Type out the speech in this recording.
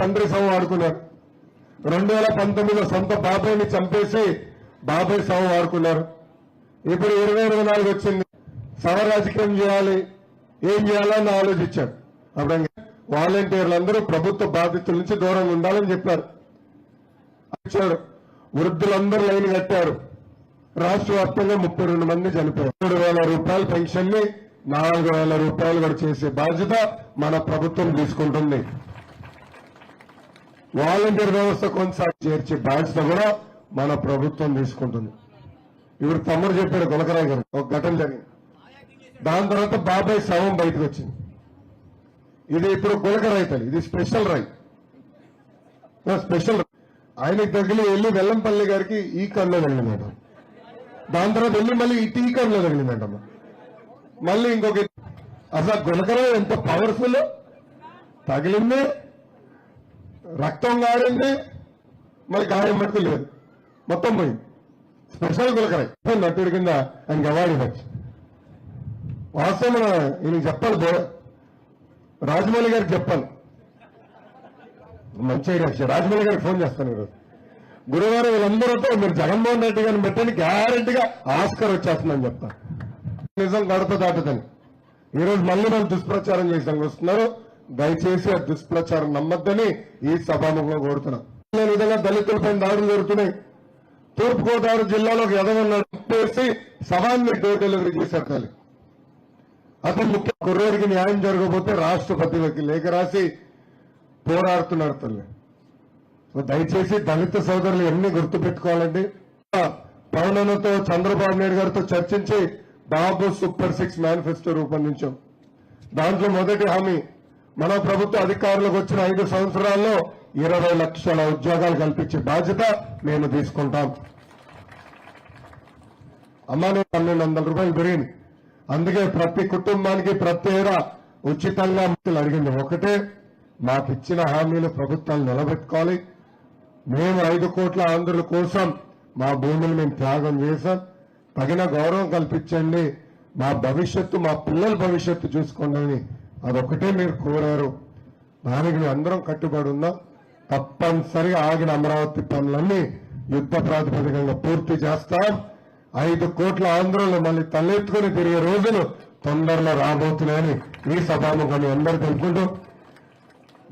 తండ్రి సభ వాడుకున్నారు రెండు వేల పంతొమ్మిదిలో సొంత బాబాయ్ని చంపేసి బాబాయ్ శవం వాడుకున్నారు ఇప్పుడు ఇరవై ఇరవై నాలుగు వచ్చింది. శవ రాజకీయం చేయాలి. ఏం చేయాలని ఆలోచించారు. అప్పుడు వాలంటీర్లు అందరూ ప్రభుత్వ బాధితుల నుంచి దూరంగా ఉండాలని చెప్పారు. ఇచ్చారు వృద్ధులందరూ లైన్ కట్టారు. రాష్ట్ర వ్యాప్తంగా ముప్పై రెండు మంది చనిపోయారు. మూడు వేల రూపాయల పెన్షన్ని నాలుగు వేల రూపాయలు కూడా చేసే బాధ్యత మన ప్రభుత్వం తీసుకుంటుంది. వాలంటీర్ వ్యవస్థ కొనసాగి చేర్చే బాధ్యత కూడా మన ప్రభుత్వం తీసుకుంటుంది. ఇప్పుడు తమ్ముడు చెప్పాడు గులకరాయ్ గారు ఒక ఘటన జరిగింది. దాని తర్వాత బాబాయ్ శవం బయటకు వచ్చింది. ఇది ఇప్పుడు గులకరాయి తల్లి ఇది స్పెషల్ రాయి. స్పెషల్ ఆయనకి తగిలి వెళ్ళి వెల్లంపల్లి గారికి ఈ కన్నులో తగిలిందట. దాని తర్వాత వెళ్ళి మళ్ళీ ఈ టీ కన్నులో తగిలిందట మళ్ళీ ఇంకొక అసలు గులకరాయ్ ఎంత పవర్ఫుల్ తగిలింది. రక్తం గారింది మరి గాయం మట్టి లేదు. మొత్తం పోయింది స్పెషల్ గులకరాయి. నటుడి కింద ఆయనకి అవార్డు ఇవ్వచ్చు. వాస్తవం ఈయనకి చెప్పాలి రాజమౌళి గారికి చెప్పాలి. మంచి ఐడియా రాజమౌళి గారికి ఫోన్ చేస్తాను ఈరోజు. గురువారం వీళ్ళందరితో మీరు జగన్మోహన్ రెడ్డి గారిని పెట్టండి గ్యారంటీగా ఆస్కర్ వచ్చేస్తుందని చెప్తాను నిజం గడప దాటుదని. ఈ రోజు మళ్ళీ మనం దుష్ప్రచారం చేసాం వస్తున్నారు. దయచేసి ఆ దుష్ప్రచారం నమ్మద్దని ఈ సభాముఖంగా కోరుతున్నా. విధంగా దళితులపై దాడులు జరుగుతున్నాయి. తూర్పుగోదావరి జిల్లాలో ఒక ఎదవన్నాడు వేసి సభాన్ని డోర్ డెలివరీ చేశారు తల్లి. అతను ముఖ్య కుర్రోడికి న్యాయం జరగకపోతే రాష్ట్రపతిలోకి లేఖ రాసి పోరాడుతున్నారు తల్లి. సో దయచేసి దళిత సోదరులు ఎన్ని గుర్తు పెట్టుకోవాలండి? పౌర్ణమితో చంద్రబాబు నాయుడు గారితో చర్చించి బాబు సూపర్ సిక్స్ మేనిఫెస్టో రూపొందించాం. దాంట్లో మొదటి హామీ మన ప్రభుత్వ అధికారులకు వచ్చిన ఐదు సంవత్సరాల్లో ఇరవై లక్షల ఉద్యోగాలు కల్పించే బాధ్యత మేము తీసుకుంటాం. అమ్మానే పన్నెండు వందల రూపాయలు పెరిగింది. అందుకే ప్రతి కుటుంబానికి ప్రతి ఉచితంగా అడిగింది. ఒకటే మాకు ఇచ్చిన హామీలు ప్రభుత్వాలు నిలబెట్టుకోవాలి. మేము ఐదు కోట్ల ఆంధ్రుల కోసం మా భూములు మేము త్యాగం చేశాం. తగిన గౌరవం కల్పించండి. మా భవిష్యత్తు మా పిల్లల భవిష్యత్తు చూసుకోండి అని అదొకటే మీరు కోరారు. దానికి అందరం కట్టుబడి ఉన్నాం. తప్పనిసరిగా ఆగిన అమరావతి పనులన్నీ యుద్ధ ప్రాతిపదికంగా పూర్తి చేస్తాం. ఐదు కోట్ల ఆంధ్రులు మళ్ళీ తలెత్తుకుని తిరిగే రోజులు తొందరలో రాబోతున్నాయని ఈ సభాముఖాన్ని అందరూ తెలుపుకుంటూ